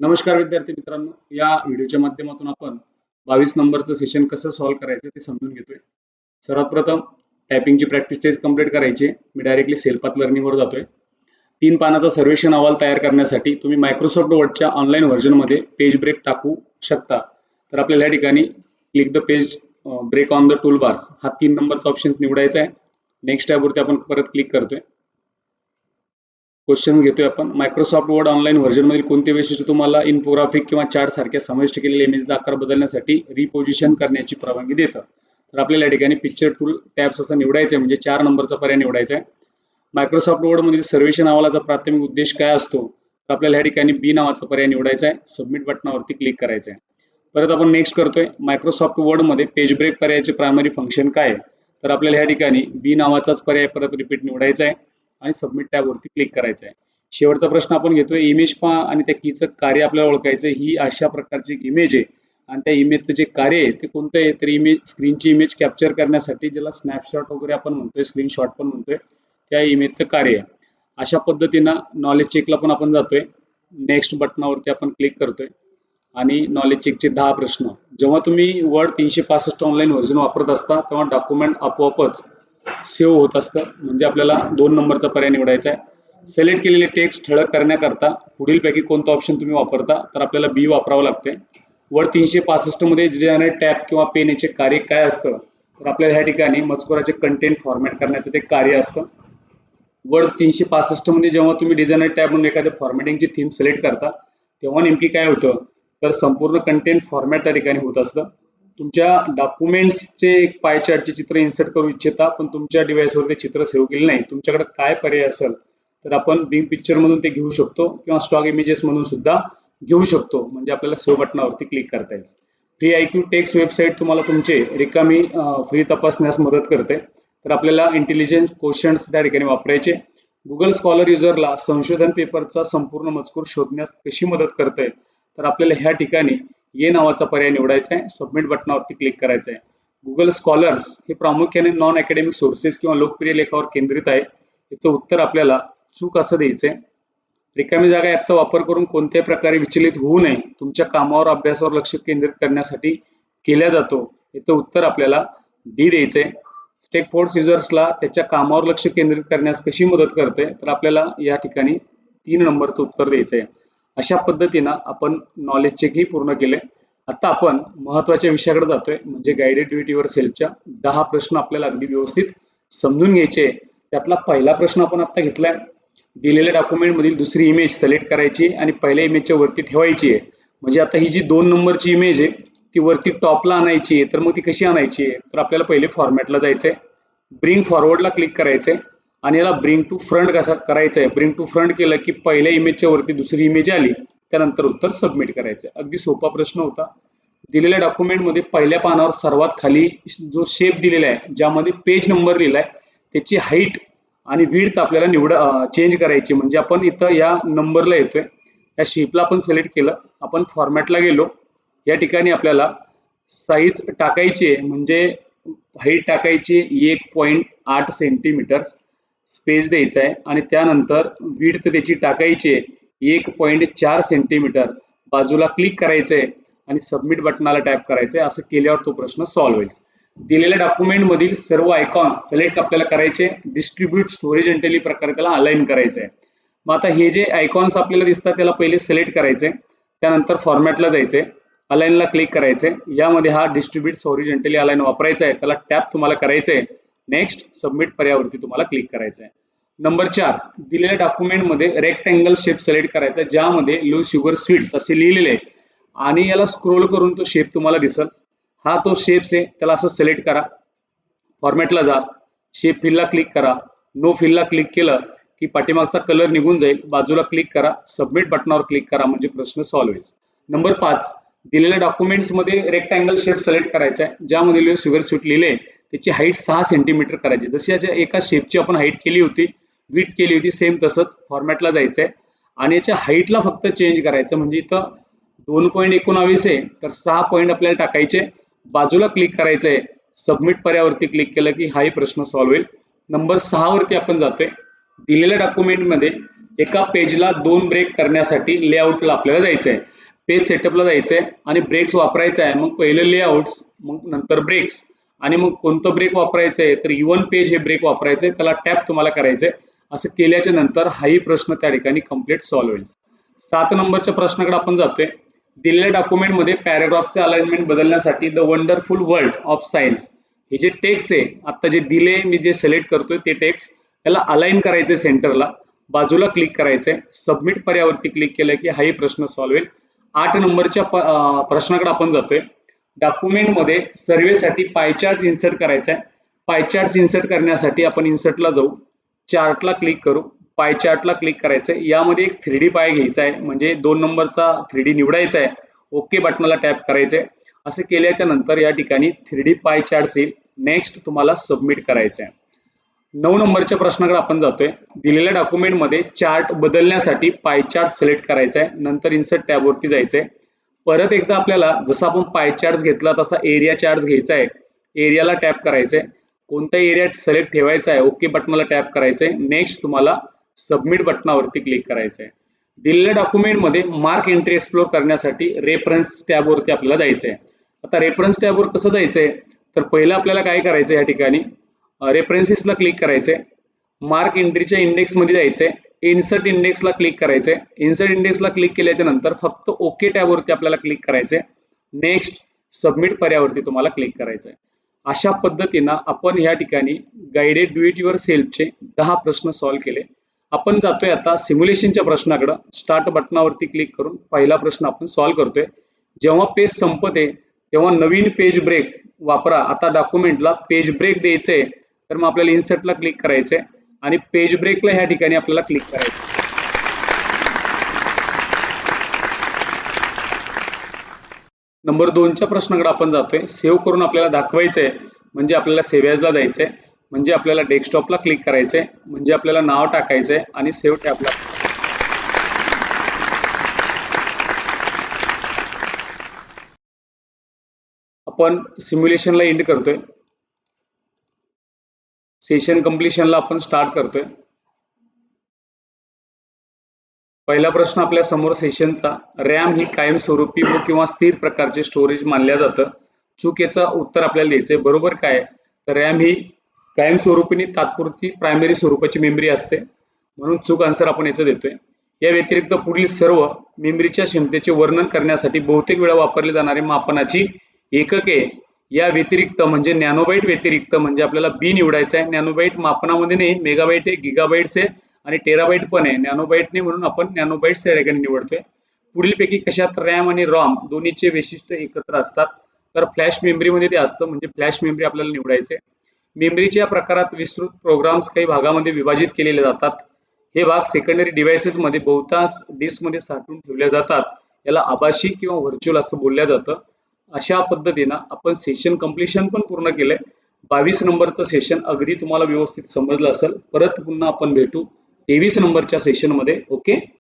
नमस्कार विद्यार्थी मित्रांनो. या व्हिडिओच्या माध्यमातून आपण बावीस नंबरचं सेशन कसं सॉल्व्ह करायचं ते समजून घेतोय. सर्वात प्रथम टायपिंगची प्रॅक्टिस टेस्ट कंप्लीट करायची. मी डायरेक्टली सेल्फात लर्निंगवर जातोय. तीन पानाचा सर्वेक्षण अहवाल तयार करण्यासाठी तुम्ही मायक्रोसॉफ्ट वर्डच्या ऑनलाईन व्हर्जनमध्ये पेज ब्रेक टाकू शकता. तर आपल्याला या ठिकाणी click the page break on the tool bars हा तीन नंबरचा ऑप्शन्स निवडायचा आहे. नेक्स्ट टॅबवरती आपण परत क्लिक करतोय. क्वेश्चन घेतोय आपण. मायक्रोसॉफ्ट वर्ड ऑनलाईन व्हर्जन मधील कोणते वैशिष्ट्य तुम्हाला इन्फोग्राफिक किंवा चार्ट सारख्या समाविष्ट केलेल्या इमेजचा आकार बदलण्यासाठी रिपोजिशन करण्याची परवानगी देतं? तर आपल्याला या ठिकाणी पिक्चर टूल टॅब्स असं निवडायचं आहे म्हणजे चार नंबरचा पर्याय निवडायचा आहे मायक्रोसॉफ्ट वर्ड मधील सर्वेक्षण अहवालाचा प्राथमिक उद्देश काय असतो तर आपल्याला या ठिकाणी बी नावाचा पर्याय निवडायचा आहे सबमिट बटनावरती क्लिक करायचं आहे परत आपण नेक्स्ट करतोय. मायक्रोसॉफ्ट वर्डमध्ये पेज ब्रेक पर्यायाचे प्रायमरी फंक्शन काय आहे? तर आपल्याला या ठिकाणी बी नावाचाच पर्याय परत रिपीट निवडायचा आहे आणि सबमिट टॅबवरती क्लिक करायचं आहे. शेवटचा प्रश्न आपण घेतोय इमेज पहा आणि त्या कीचं कार्य आपल्याला ओळखायचं ही अशा प्रकारची एक इमेज आहे. आणि त्या इमेजचं जे कार्य आहे ते कोणतं आहे? तर इमेज स्क्रीनची इमेज कॅप्चर करण्यासाठी ज्याला स्नॅपशॉट वगैरे आपण म्हणतोय स्क्रीनशॉट पण म्हणतोय त्या इमेजचं कार्य आहे. अशा पद्धतीनं नॉलेज चेकला पण आपण जातोय. नेक्स्ट बटनावरती आपण क्लिक करतोय. आणि नॉलेज चेकचे दहा प्रश्न. जेव्हा तुम्ही वर्ड तीनशे पासष्ट ऑनलाईन व्हर्जन वापरत असता तेव्हा डॉक्युमेंट आपोआपच सेव्ह होत असतं. म्हणजे आपल्याला दोन नंबरचा पर्याय निवडायचा आहे. सिलेक्ट केलेले टेक्स्ट ठळक करण्याकरता पुढीलपैकी कोणता ऑप्शन तुम्ही वापरता तर आपल्याला बी वापरावं लागते वर तीनशे पासष्टमध्ये डिझायनर टॅब किंवा पेन याचे कार्य काय असतं तर आपल्याला ह्या ठिकाणी मजकुराचे कंटेंट फॉर्मॅट करण्याचं ते कार्य असतं. वर तीनशे पासष्टमध्ये जेव्हा तुम्ही डिझायनर टॅब म्हणून एखाद्या फॉर्मॅटिंगची थीम सिलेक्ट करता तेव्हा नेमकी काय होतं? तर संपूर्ण कंटेंट फॉर्मॅट त्या ठिकाणी होत असतं. तुमच्या डॉक्युमेंट्सचे एक पाय चार्टचे चित्र इन्सर्ट करू इच्छिता पण तुमच्या डिव्हाइसवर ते चित्र सेव्ह केले नाही. तुमच्याकडे काय पर्याय असेल तर आपण बिंग पिक्चरमधून ते घेऊ शकतो किंवा स्टॉक इमेजेस सुद्धा घेऊ शकतो. म्हणजे आपल्याला सेव्ह बटनावरती क्लिक करता येईल. Free I Q tex website तुम्हाला तुमचे रिकामी फ्री तपासण्यास मदत करते. तर आपल्याला इंटेलिजन्स क्वेश्चन्स त्या ठिकाणी वापरायचे. गुगल स्कॉलर युजरला संशोधन पेपरचा संपूर्ण मजकूर शोधण्यास कशी मदत करते? तर आपल्याला ह्या ठिकाणी ये नावाचा पर्याय निवडायचा आहे. सबमिट बटनावरती क्लिक करायचं आहे. गुगल स्कॉलर्स हे प्रामुख्याने नॉन अकॅडमिक सोर्सेस किंवा लोकप्रिय लेखावर केंद्रित आहे. याचं उत्तर आपल्याला चूक असं द्यायचं आहे रिकामी जागा ॲपचा वापर करून कोणत्याही प्रकारे विचलित होऊ नये तुमच्या कामावर अभ्यासावर लक्ष केंद्रित करण्यासाठी केल्या जातो. याचं उत्तर आपल्याला डी द्यायचं आहे स्टेक फोर्स युजर्सला त्याच्या कामावर लक्ष केंद्रित करण्यास कशी मदत करते तर आपल्याला या ठिकाणी तीन नंबरचं उत्तर द्यायचं आहे अशा पद्धतीनं आपण नॉलेज चेकही पूर्ण केले. आता आपण महत्त्वाच्या विषयाकडे जातोय म्हणजे गायडेड ड्युटीवर सेल्फच्या दहा प्रश्न आपल्याला अगदी व्यवस्थित समजून घ्यायचे त्यातला पहिला प्रश्न आपण आता घेतलाय. दिलेल्या डॉक्युमेंटमधील दुसरी इमेज सिलेक्ट करायची आणि पहिल्या इमेजच्या वरती ठेवायची आहे. म्हणजे आता ही जी दोन नंबरची इमेज आहे ती वरती टॉपला आणायची आहे तर मग ती कशी आणायची आहे? तर आपल्याला पहिले फॉर्मॅटला जायचंय. ब्रिंग फॉरवर्डला क्लिक करायचंय. आणि याला ब्रिंग टू फ्रंट कसा करायचं आहे ब्रिंग टू फ्रंट केलं की पहिल्या इमेजच्या वरती दुसरी इमेज आली त्यानंतर उत्तर सबमिट करायचं. अगदी सोपा प्रश्न होता. दिलेल्या डॉक्युमेंटमध्ये पहिल्या पानावर सर्वात खाली जो शेप दिलेला आहे ज्यामध्ये पेज नंबर लिहिलाय त्याची हाईट आणि विड्थ आपल्याला निवड चेंज करायची. म्हणजे आपण इथं या नंबरला येतोय. या शेपला आपण सिलेक्ट केलं. आपण फॉर्मॅटला गेलो. या ठिकाणी आपल्याला साईज टाकायची आहे. म्हणजे हाईट टाकायची एक पॉईंट आठ सेंटीमीटर्स स्पेस द्यायचा आहे आणि त्यानंतर विड्थ त्याची टाकायची आहे. एक पॉईंट चार सेंटीमीटर बाजूला क्लिक करायचं आहे आणि सबमिट बटनाला टॅप करायचं आहे. असं केल्यावर तो प्रश्न सॉल्व्ह होईल. दिलेल्या डॉक्युमेंट मधील सर्व आयकॉन्स सिलेक्ट आपल्याला करायचे डिस्ट्रीब्यूट स्टोरेज इंटेली प्रकारे त्याला अलाइन करायचं आहे. मग आता हे जे आयकॉन्स आपल्याला दिसतात त्याला पहिले सिलेक्ट करायचे त्यानंतर फॉर्मॅटला जायचे अलाईनला क्लिक करायचे यामध्ये हा डिस्ट्रीब्यूट स्टोरेज इंटेली अलाईन वापरायचा आहे. त्याला टॅप तुम्हाला करायचं आहे. नेक्स्ट सबमिट पर्यावरती तुम्हाला क्लिक करायचं आहे नंबर चार दिलेल्या डॉक्युमेंटमध्ये रेक्टँगल शेप सिलेक्ट करायचा ज्यामध्ये लो शुगर स्वीट्स असे लिहिलेले आहे आणि याला स्क्रोल करून तो शेप तुम्हाला दिसल. हा तो शेप्स आहे त्याला असं सिलेक्ट करा. फॉर्मॅटला जा. शेप फिलला क्लिक करा. नो फिलला क्लिक केलं की पाठीमागचा कलर निघून जाईल. बाजूला क्लिक करा. सबमिट बटनावर क्लिक करा म्हणजे प्रश्न सॉल्व्ह होईल. नंबर पाच दिलेल्या डॉक्युमेंट्समध्ये रेक्टँगल शेप सिलेक्ट करायचा आहे ज्यामध्ये शुगर स्वीट लिहिले त्याची हाईट सहा सेंटीमीटर करायची. जशी याच्या एका शेपची आपण हाईट केली होती विट केली होती सेम तसंच फॉर्मॅटला जायचं आहे आणि याच्या हाईटला फक्त चेंज करायचं म्हणजे इथं दोन पॉईंट एकोणावीस आहे तर सहा पॉईंट आपल्याला टाकायचे. बाजूला क्लिक करायचं आहे सबमिट पर्यावरती क्लिक केलं की हाही प्रश्न सॉल्व्ह होईल. नंबर सहा वरती आपण जातोय. दिलेल्या डॉक्युमेंटमध्ये एका पेजला दोन ब्रेक करण्यासाठी लेआउटला आपल्याला जायचं आहे पेज सेटअपला जायचं आहे आणि ब्रेक्स वापरायचा आहे. मग पहिलं लेआउट्स मग नंतर ब्रेक्स आणि मग कोणतं ब्रेक वापरायचं आहे तर e इवन पेज हे ब्रेक वापरायचं आहे त्याला टॅप तुम्हाला करायचं आहे असं केल्याच्यानंतर हाही प्रश्न त्या ठिकाणी कंप्लीट सॉल्व्ह होईल. सात नंबरच्या प्रश्नाकडे आपण जातोय. दिलेल्या डॉक्युमेंटमध्ये पॅराग्राफचे अलाइनमेंट बदलण्यासाठी the wonderful world of science हे जे टेक्स्ट आहे आता जे दिले मी जे सिलेक्ट करतोय ते टेक्स्ट याला अलाइन करायचे सेंटरला बाजूला क्लिक करायचंय. सबमिट पर्यावरती क्लिक केलं की हाही प्रश्न सॉल्व्ह होईल. आठ नंबरच्या प्रश्नाकडे आपण जातोय. डॉक्युमेंटमध्ये सर्वेसाठी पायचार्ट इन्सर्ट करायचा आहे. पायचार्ट इन्सर्ट करण्यासाठी आपण इन्सर्टला जाऊ. चार्टला क्लिक करू. पाय चार्टला क्लिक करायचं आहे. यामध्ये एक थ्री डी पाय घ्यायचा आहे. म्हणजे दोन नंबरचा थ्री डी निवडायचा आहे. ओके बटनाला टॅप करायचं आहे. असं केल्याच्यानंतर या ठिकाणी थ्री डी पाय चार्ट येईल नेक्स्ट तुम्हाला सबमिट करायचं आहे. नऊ नंबरच्या प्रश्नाकडे आपण जातोय. दिलेल्या डॉक्युमेंटमध्ये चार्ट बदलण्यासाठी पाय चार्ट सिलेक्ट करायचा आहे. नंतर इन्सर्ट टॅबवरती जायचं आहे. परत एकदा आपल्याला जसा आपण पाय चार्ट घेतला तसा एरिया चार्ट घ्यायचा आहे. एरियाला टॅप करायचंय. कोणता एरिया सिलेक्ट ठेवायचा आहे ओके बटनाला टॅप करायचंय. नेक्स्ट तुम्हाला सबमिट बटनावरती क्लिक करायचं आहे दिलेल्या डॉक्युमेंटमध्ये मार्क एंट्री एक्सप्लोर करण्यासाठी रेफरन्स टॅबवरती आपल्याला जायचं आहे आता रेफरन्स टॅबवर कसं जायचंय? तर पहिलं आपल्याला काय करायचं या ठिकाणी? रेफरन्सेसला क्लिक करायचंय. मार्क एंट्रीच्या इंडेक्समध्ये जायचंय. इन्सर्ट इंडेक्सला क्लिक करायचे इन्सर्ट इंडेक्सला क्लिक केल्याच्यानंतर फक्त ओके टॅबवरती आपल्याला क्लिक करायचे नेक्स्ट सबमिट पर्यावरती तुम्हाला क्लिक करायचंय. अशा पद्धतीनं आपण या ठिकाणी गाईडेड डू इट युअर सेल्फचे दहा प्रश्न सॉल्व्ह केले. आपण जातोय आता सिम्युलेशनच्या प्रश्नाकडं. स्टार्ट बटनावरती क्लिक करून पहिला प्रश्न आपण सॉल्व्ह करतोय. जेव्हा पेज संपते तेव्हा नवीन पेज ब्रेक वापरा. आता डॉक्युमेंटला पेज ब्रेक द्यायचंय तर मग आपल्याला इन्सर्टला क्लिक करायचंय. आणि पेज ब्रेकला ह्या ठिकाणी आपल्याला क्लिक करायचं. नंबर दोनच्या प्रश्नाकडे आपण जातोय. सेव्ह करून आपल्याला दाखवायचंय म्हणजे आपल्याला सेव्ह जायचं जायचंय म्हणजे आपल्याला डेस्कटॉपला क्लिक करायचंय म्हणजे आपल्याला नाव टाकायचंय आणि सेव्ह टॅबला आपण सिम्युलेशनला एंड करतोय. सेशन कम्प्लिशनला आपण स्टार्ट करतोय. पहिला प्रश्न आपल्यासमोर सेशनचा रॅम ही कायमस्वरूपी व किंवा स्थिर प्रकारचे स्टोरेज मानल्या जातं. चूक याचा उत्तर आपल्याला द्यायचंय. बरोबर काय तर रॅम ही कायमस्वरूपीने तात्पुरती प्रायमरी स्वरूपाची मेमरी असते. म्हणून चूक आन्सर आपण याचं देतोय. या व्यतिरिक्त पुढील सर्व मेमरीच्या क्षमतेचे वर्णन करण्यासाठी बहुतेक वेळा वापरले जाणारे मापनाची एकके या व्यतिरिक्त म्हणजे नॅनोबाईट व्यतिरिक्त म्हणजे आपल्याला बी निवडायचं आहे. नॅनोबाईट मापनामध्ये नाही मेगाबाईट आहे गिगाबाईट्स आहे आणि टेराबाईट पण आहे. नॅनोबाईटने म्हणून आपण नॅनोबाईट्स या ठिकाणी निवडतोय. पुढीलपैकी कशात रॅम आणि रॉम दोन्हीचे वैशिष्ट्य एकत्र असतात? तर फ्लॅश मेमरीमध्ये ते असतं म्हणजे फ्लॅश मेमरी आपल्याला निवडायचे. मेमरीच्या प्रकारात विस्तृत प्रोग्राम्स काही भागामध्ये विभाजित केलेले जातात. हे भाग सेकंडरी डिव्हायसेसमध्ये बहुतांश डिस्कमध्ये साठवून ठेवल्या जातात. याला आभासी किंवा व्हर्च्युअल असं बोलल्या जातं. अशा पद्धतीनं आपण सेशन कम्प्लिशन पण पूर्ण केलंय. बावीस नंबरचं सेशन अगदी तुम्हाला व्यवस्थित समजलं असेल. परत पुन्हा आपण भेटू. तेवीस नंबरच्या सेशनमध्ये ओके